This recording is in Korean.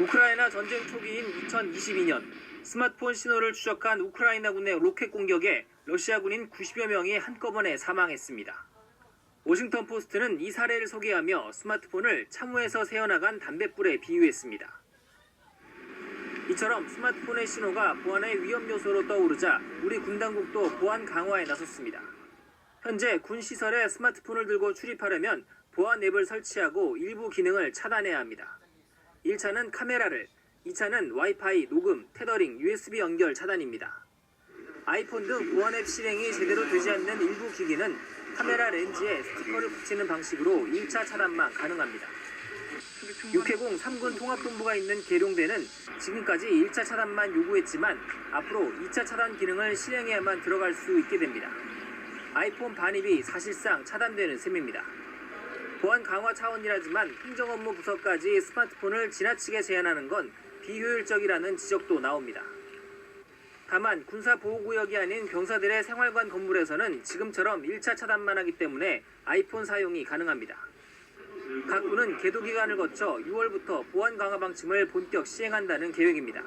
우크라이나 전쟁 초기인 2022년 스마트폰 신호를 추적한 우크라이나군의 로켓 공격에 러시아군인 90여 명이 한꺼번에 사망했습니다. 워싱턴 포스트는 이 사례를 소개하며 스마트폰을 참호에서 새어나간 담뱃불에 비유했습니다. 이처럼 스마트폰의 신호가 보안의 위험 요소로 떠오르자 우리 군 당국도 보안 강화에 나섰습니다. 현재 군 시설에 스마트폰을 들고 출입하려면 보안 앱을 설치하고 일부 기능을 차단해야 합니다. 1차는 카메라를, 2차는 와이파이, 녹음, 테더링, USB 연결 차단입니다. 아이폰 등 보안 앱 실행이 제대로 되지 않는 일부 기기는 카메라 렌즈에 스티커를 붙이는 방식으로 1차 차단만 가능합니다. 육해공 3군 통합본부가 있는 계룡대는 지금까지 1차 차단만 요구했지만 앞으로 2차 차단 기능을 실행해야만 들어갈 수 있게 됩니다. 아이폰 반입이 사실상 차단되는 셈입니다. 보안 강화 차원이라지만 행정 업무 부서까지 스마트폰을 지나치게 제한하는 건 비효율적이라는 지적도 나옵니다. 다만 군사보호구역이 아닌 병사들의 생활관 건물에서는 지금처럼 1차 차단만 하기 때문에 아이폰 사용이 가능합니다. 각 군은 계도 기간을 거쳐 6월부터 보안 강화 방침을 본격 시행한다는 계획입니다.